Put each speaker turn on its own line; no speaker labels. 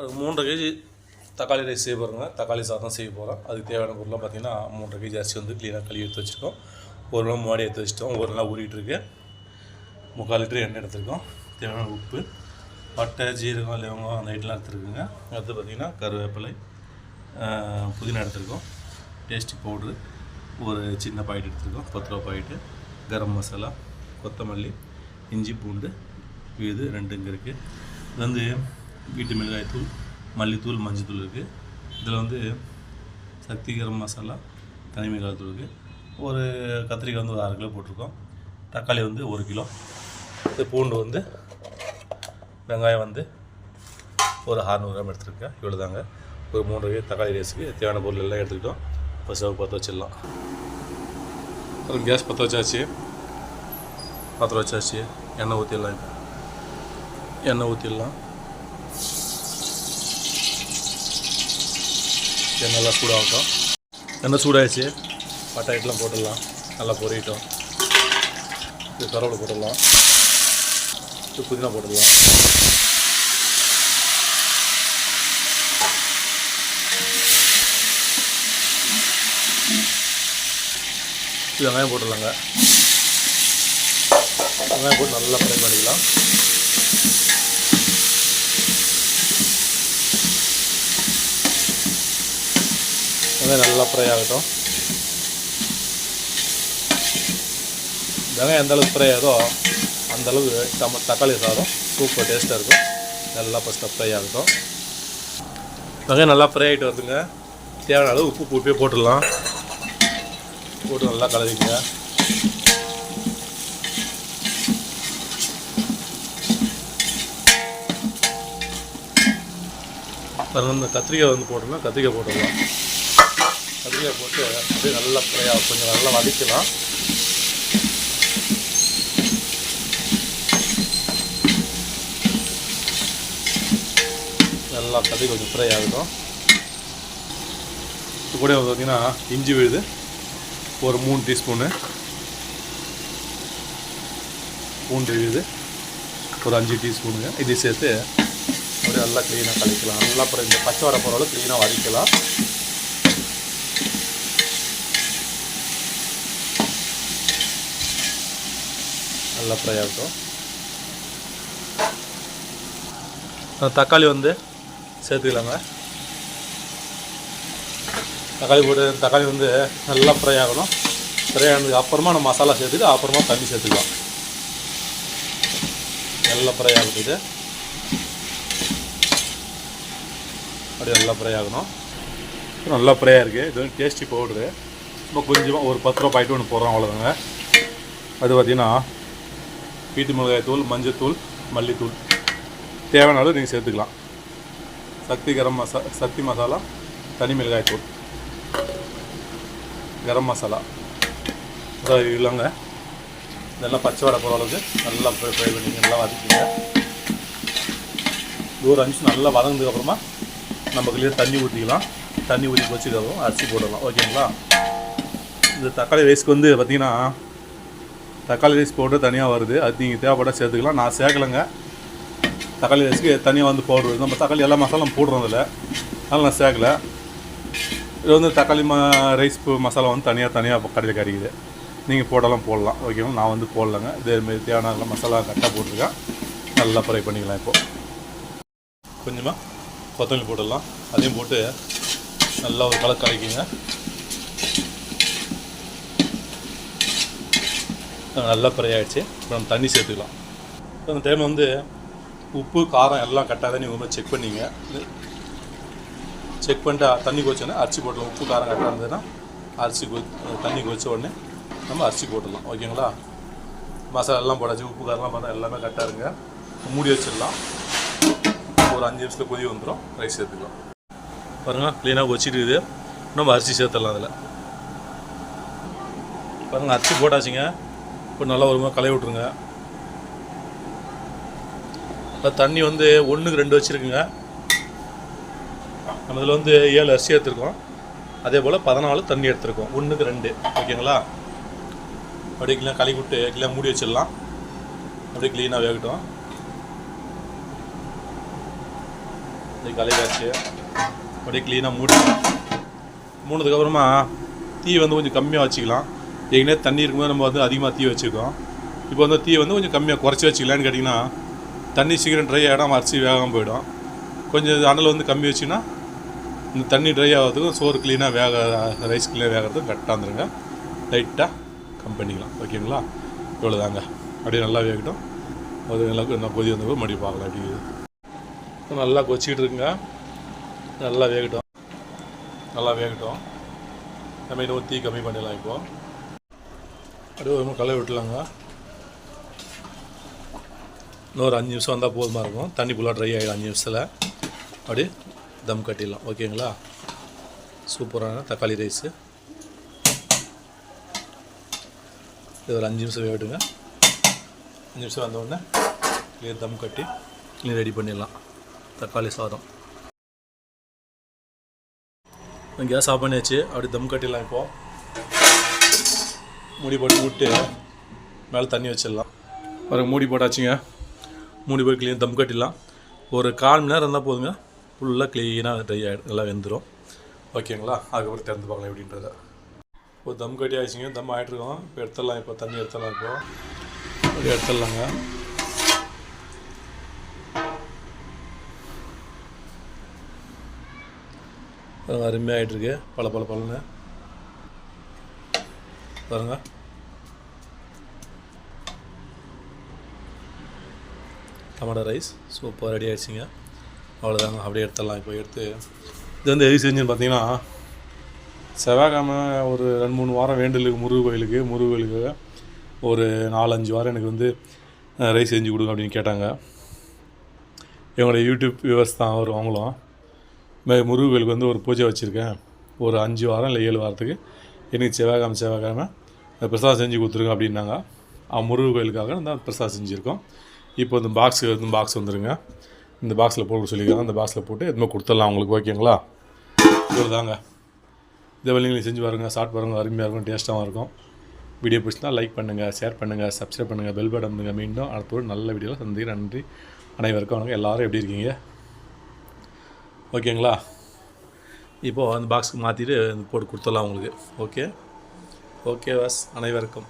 ஒரு மூன்றரை கேஜி தக்காளி ரைஸ் செய்ய போகிறோங்க தக்காளி சாதம் செய்ய போகிறோம் அதுக்கு தேவையான பொருளாக பார்த்தீங்கன்னா மூன்றரை கேஜி அரிசி வந்து க்ளீனாக கழுவி எடுத்து வச்சுருக்கோம். ஒரு நாள் மாடி எடுத்து வச்சுட்டோம். ஒரு நாள் ஊறிட்டு இருக்கு. முக்கால் லிட்டர் எண்ணெய் எடுத்துருக்கோம். தேவையான உப்பு பட்டை ஜீரகம் லவங்கம் அந்த ஐட்டெலாம் எடுத்துருக்குங்க. அடுத்து பார்த்திங்கன்னா கருவேப்பிலை புதினா எடுத்துருக்கோம். டேஸ்டி பவுட்ரு ஒரு சின்ன பாக்கெட் எடுத்துருக்கோம். பத்து ரூபா பாக்கெட்டு. கரம் மசாலா கொத்தமல்லி இஞ்சி பூண்டு இது ரெண்டுங்க இருக்குது இது வந்து வீட்டு மிளகாய் தூள் மல்லித்தூள் மஞ்சத்தூள் இருக்குது இதில் வந்து சக்தி கரம் மசாலா தனி மிளகாய் தூள் இருக்குது ஒரு கத்திரிக்காய் வந்து ஒரு அரை கிலோ போட்டிருக்கோம். தக்காளி வந்து ஒரு கிலோ. இது பூண்டு வந்து வெங்காயம் வந்து ஒரு அறநூறு கிராம் எடுத்துருக்கேன். இவ்வளோ தாங்க ஒரு மூன்று வகை தக்காளி ரைஸுக்கு தேவையான பொருள் எல்லாம் எடுத்துக்கிட்டோம். இப்போ ஸ்டவ் பற்ற வச்சிடலாம். அப்புறம் கேஸ் பற்ற வச்சாச்சு. பாத்திரம் வச்சாச்சு. எண்ணெய் ஊற்றிடலாம் இப்போ. எண்ணெய் ஊற்றிடலாம் நல்லா சூடாகட்டும். எண்ணெய் சூடாகிடுச்சு பட்டை போட்டுடலாம். நல்லா பொரியட்டும். இது கருவேப்பிலை போட்டுடலாம். இது புதினா போட்டுடலாம். இது வெங்காயம் போட்டுடலாங்க. வெங்காயம் போட்டு நல்லா ஃப்ரை பண்ணிக்கலாம். வந்து நல்லா ஃப்ரை ஆகட்டும். வெங்காயம் எந்த அளவுக்கு ஃப்ரை ஆகுதோ அந்த அளவுக்கு நம்ம தக்காளி சாதம் சூப்பர் டேஸ்ட்டாக இருக்கும். நல்லா ஃபஸ்ட்டு ஃப்ரை ஆகட்டும். வெங்காயம் நல்லா ஃப்ரை ஆகிட்டு வருதுங்க. தேவையான அளவு உப்பு உப்பே போட்டுடலாம். போட்டு நல்லா கலவிங்க பாருங்க இந்த கத்திரிக்காய் வந்து போட்டோம்னா கத்திரிக்காய் போட்டுடலாம். கத்திரிக்காய் போட்டு அப்படியே நல்லா ஃப்ரையாக கொஞ்சம் நல்லா வதக்கலாம். நல்லா கதை கொஞ்சம் ஃப்ரை ஆகட்டும். இது கூட வந்து பார்த்தீங்கன்னா இஞ்சி விழுது ஒரு மூணு டீஸ்பூனு பூண்டு விழுது ஒரு அஞ்சு டீஸ்பூனுங்க இது சேர்த்து அப்படியே நல்லா க்ளீனாக கழிக்கலாம் நல்லா அப்புறம் இந்த பச்சை வர போகிற அளவு க்ளீனாக வதக்கலாம். நல்லா ஃப்ரை ஆகட்டும். தக்காளி வந்து சேர்த்துக்கலாங்க. தக்காளி போட்டு தக்காளி வந்து நல்லா ஃப்ரை ஆகணும். ஃப்ரை ஆனதுக்கு அப்புறமா நம்ம மசாலா சேர்த்துட்டு அப்புறமா தண்ணி சேர்த்துக்கலாம். நல்லா ஃப்ரை ஆகுது இது. அப்படியே நல்லா ஃப்ரை ஆகணும். நல்லா ஃப்ரையாக இருக்குது இது வந்து டேஸ்டி பவுட்ரு ரொம்ப கொஞ்சமாக ஒரு பத்து ரூபா பாக்கெட் ஒன்று போடுறோம் அவ்வளோதாங்க அது பார்த்திங்கன்னா வீட்டு மிளகாய் தூள் மஞ்சத்தூள் மல்லித்தூள். தேவையான அளவு நீங்கள் சேர்த்துக்கலாம். சக்தி கரம் மசா சக்தி மசாலா தனி மிளகாய் தூள். கரம் மசாலா. இல்லைங்க. இதெல்லாம் பச்சை வடை போகிற அளவுக்கு நல்லா ஃப்ரை ஃப்ரை பண்ணி நல்லா வதக்கிங்க. ஒரு அஞ்சு நல்லா வதங்கினதுக்கப்புறமா நம்ம கிளியர் தண்ணி ஊற்றிக்கலாம் தண்ணி ஊற்றி வச்சுக்கிறோம் அரிசி போடலாம் ஓகேங்களா? இந்த தக்காளி ரைஸ்க்கு வந்து பார்த்திங்கன்னா தக்காளி ரைஸ் பவுடர் தனியாக வருது. அது நீங்கள் தேவைப்பட சேர்த்துக்கலாம். நான் சேர்க்கலைங்க. தக்காளி ரைஸ்க்கு தனியாக வந்து பவுடர் வருது நம்ம தக்காளி எல்லா மசாலும் போடுறோம் அதில். அதனால் நான் சேர்க்கல. இது வந்து தக்காளி ம ரைஸ் மசாலா வந்து தனியாக தனியாக கடையில் கிடைக்குது. நீங்கள் போடலாம். போடலாம் ஓகேங்களா நான் வந்து போடலங்க. இதேமாரி தேவையான எல்லாம் மசாலா கரெக்டாக போட்டிருக்கேன். நல்லா ஃப்ரை பண்ணிக்கலாம் இப்போது கொஞ்சமாக கொத்தமல்லி போட்டுடலாம். அதையும் போட்டு நல்லா ஒரு கலர் கலக்கிங்க நல்லா ஃப்ரை ஆகிடுச்சு இப்போ நம்ம தண்ணி சேர்த்துக்கலாம். இப்போ அந்த டைம் வந்து உப்பு காரம் எல்லாம் கரெக்டாக நீங்கள் ஒரு செக் பண்ணிங்க. செக் பண்ணிட்டு தண்ணி கொச்சோன்னே அரிசி போட்டலாம் உப்பு காரம் கரெக்டாக இருந்ததுன்னா அரிசி கொ தண்ணி கொச்ச உடனே நம்ம அரிசி போட்டுடலாம். ஓகேங்களா? மசாலா எல்லாம் போடாச்சு உப்பு காரம்லாம் பார்த்தா எல்லாமே கரெக்டாக இருங்க. மூடி வச்சிடலாம். ஒரு அஞ்சு நிமிஷத்தில் கொதி வந்துடும் ரைஸ் சேர்த்துக்கலாம். பாருங்கள் க்ளீனாக வச்சுட்டு இருக்குது. நம்ம அரிசி சேர்த்துடலாம் அதில். பாருங்கள் அரிசி போட்டாச்சுங்க. இப்போ நல்லா ஒரு மாதிரி விட்ருங்க தண்ணி வந்து ஒன்றுக்கு ரெண்டு வச்சுருக்குங்க. நம்ம இதில் வந்து ஏழு அரிசி எடுத்துருக்கோம். அதே போல் பதினாலு தண்ணி எடுத்துருக்கோம். ஒன்றுக்கு ரெண்டு. ஓகேங்களா? அப்படியே க்ளீனாக கழுவி விட்டு கிளா மூடி வச்சிடலாம். அப்படியே க்ளீனாக வேகட்டும். இது காய்ச்சி அப்படியே க்ளீனாக மூடி மூணதுக்கப்புறமா தீ வந்து கொஞ்சம் கம்மியாக வச்சுக்கலாம். ஏற்கனவே தண்ணி இருக்கும்போது நம்ம வந்து அதிகமாக தீ வச்சுருக்கோம். இப்போ வந்து தீயை வந்து கொஞ்சம் கம்மியாக குறைச்சி வச்சுக்கலான்னு கேட்டிங்கன்னா தண்ணி சீக்கிரம் ட்ரை ஆகிடும் அரிசி வேகாமல் போயிடும். கொஞ்சம் அனல் வந்து கம்மி வச்சுன்னா இந்த தண்ணி ட்ரை ஆகிறதுக்கும் சோறு க்ளீனாக வேக ரைஸ் க்ளீனாக வேகிறதுக்கும் கரெக்டாக வந்துடுங்க லைட்டாக கம் பண்ணிக்கலாம். ஓகேங்களா இவ்வளோதாங்க அப்படியே நல்லா வேகட்டும். அது நல்லா இன்னும் கொதி வந்தப்போ மறுபடியும் பார்க்கலாம் அப்படி நல்லா கொச்சிக்கிட்டு இருக்குங்க. நல்லா வேகட்டும். நல்லா வேகட்டும். நம்ம இன்னும் தீ கம்மி பண்ணிடலாம் இப்போது அப்படியே ஒரு களை விட்டுலாங்க. இன்னொரு அஞ்சு நிமிஷம் வந்தால் போதுமா இருக்கும். தண்ணி ஃபுல்லாக ட்ரை ஆகிடும் அஞ்சு நிமிஷத்தில். அப்படியே தம் கட்டிடலாம். ஓகேங்களா? சூப்பரான தக்காளி ரைஸு இது ஒரு அஞ்சு நிமிஷம் வேகட்டுங்க. அஞ்சு நிமிஷம் வந்த உடனே கிளியர் தம் கட்டி கிளீன் ரெடி பண்ணிடலாம். தக்காளி சாதம். கேஸ் ஆஃப் பண்ணியாச்சு அப்படி தம் கட்டிடலாம் இப்போது மூடி போட்டு விட்டு மேலே தண்ணி வச்சிடலாம். பாருங்க மூடி போட்டாச்சுங்க. மூடி போட்டு க்ளீன் தம் கட்டிடலாம். ஒரு கால் மணி நேரம் இருந்தால் போதுங்க. ஃபுல்லாக க்ளீனாக ட்ரை ஆகிடும் நல்லா வெந்துடும் ஓகேங்களா? அதுக்கப்புறம் திறந்து பார்க்கலாம் எப்படின்றத. இப்போ தம் கட்டி ஆயிடுச்சுங்க. தம் ஆகிட்ருக்கோம் இப்போ எடுத்துடலாம். இப்போ தண்ணி எடுத்துடலாம் இப்போ. அப்படி எடுத்துடலாங்க. பாருங்க அருமையாக ஆகிட்டுருக்கு பல பல பலன்னு பாருங்க. டமாட்டோ ரைஸ் சூப்பர் ரெடி ஆயிடுச்சுங்க. அவ்வளோதாங்க அப்படியே எடுத்துடலாம். இப்போ எடுத்து இது வந்து எது செஞ்சுன்னு பார்த்தீங்கன்னா செவ்வாய்க்கிழமை ஒரு ரெண்டு மூணு வாரம் வேண்டலுக்கு முருகு கோயிலுக்கு முருகு கோயிலுக்கு ஒரு நாலஞ்சு வாரம் எனக்கு வந்து ரைஸ் செஞ்சு கொடுங்க அப்படின்னு கேட்டாங்க. இவங்களோட யூடியூப் வியூவர்ஸ் தான் வரும் அவங்களும். முருகு கோயிலுக்கு வந்து ஒரு பூஜை வச்சுருக்கேன். ஒரு அஞ்சு வாரம் இல்லை ஏழு வாரத்துக்கு எனக்கு செவ்வாய்க்கிழமை செவ்வாய்க்கிழமை. இந்த பிரசாதம் செஞ்சு கொடுத்துருங்க அப்படின்னாங்க. அவன் முருகு கோயிலுக்காக இந்த பிரசாதம் செஞ்சுருக்கோம். இப்போ இந்த பாக்ஸுக்கு வந்து பாக்ஸ் வந்துருங்க. இந்த பாக்ஸில் போட்டு சொல்லியிருக்காங்க. இந்த பாக்ஸில் போட்டு எதுவுமே கொடுத்துடலாம் அவங்களுக்கு ஓகேங்களா? இவ்வளோதாங்க இதை நீங்கள் செஞ்சு பாருங்கள் சாப்பிட்டு பாருங்கள் அருமையாக இருக்கும். டேஸ்ட்டாகவும் இருக்கும். வீடியோ பிடிச்சினா லைக் பண்ணுங்கள் ஷேர் பண்ணுங்கள் சப்ஸ்கிரைப் பண்ணுங்கள் பெல் பட்டன் பண்ணுங்க மீண்டும் அடுத்த ஒரு நல்ல வீடியோவில் சந்திக்கிறேன். நன்றி. அனைவருக்கும் வணக்கம். எல்லோரும் எப்படி இருக்கீங்க? ஓகேங்களா? இப்போது அந்த பாக்ஸுக்கு மாற்றிட்டு போட்டு கொடுத்துடலாம் உங்களுக்கு. ஓகே ஓகே வாஸ் அனைவருக்கும்.